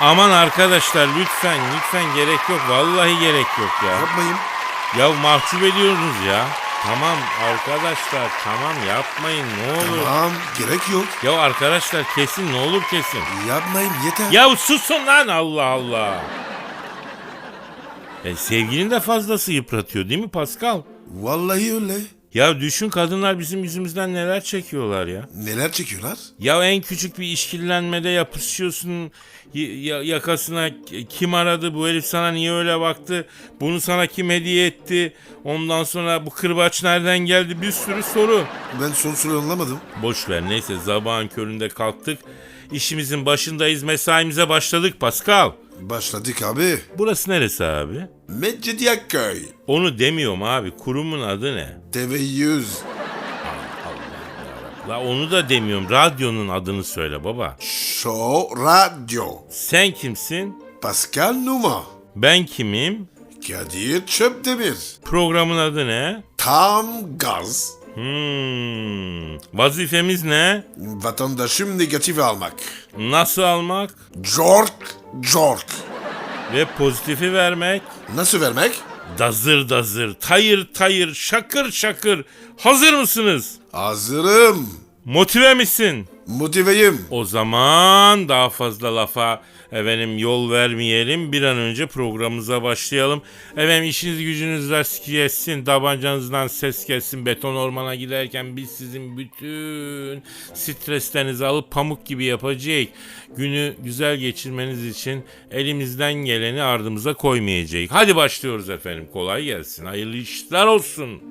Aman arkadaşlar lütfen lütfen gerek yok. Vallahi gerek yok ya. Yapmayın. Ya mahcup ediyorsunuz ya. Tamam arkadaşlar tamam yapmayın ne olur. Tamam gerek yok. Ya arkadaşlar kesin ne olur kesin. Yapmayın yeter. Ya susun lan Allah Allah. E, sevgilin de fazlası yıpratıyor değil mi Pascal? Vallahi öyle. Ya düşün kadınlar bizim yüzümüzden neler çekiyorlar ya. Neler çekiyorlar? Ya en küçük bir işkillenmede yapışıyorsun ya- yakasına kim aradı bu herif sana niye öyle baktı bunu sana kim hediye etti ondan sonra bu kırbaç nereden geldi bir sürü soru. Ben son soruyu anlamadım. Boş ver neyse sabahın köründe kalktık işimizin başındayız mesaimize başladık Pascal. Başladık abi. Burası neresi abi? Mecidiyakköy. Onu demiyorum abi kurumun adı ne? TV100. La onu da demiyorum radyonun adını söyle baba. Show Radio. Sen kimsin? Pascal Numa. Ben kimim? Kadir Çöpdemir. Programın adı ne? Tam gaz. Hmm. Vazifemiz ne? Vatandaşım negatif almak. Nasıl almak Jork, jork. ve pozitifi vermek? Nasıl vermek? Dazır dazır, tayır tayır, şakır şakır. Hazır mısınız? Hazırım. Motive misin? Motiveyim. O zaman daha fazla lafa efendim yol vermeyelim. Bir an önce programımıza başlayalım. Efendim işiniz gücünüz rast gelsin. Tabancanızdan ses gelsin. Beton ormana giderken biz sizin bütün streslerinizi alıp pamuk gibi yapacağız. Günü güzel geçirmeniz için elimizden geleni ardımıza koymayacağız. Hadi başlıyoruz efendim. Kolay gelsin. Hayırlı işler olsun.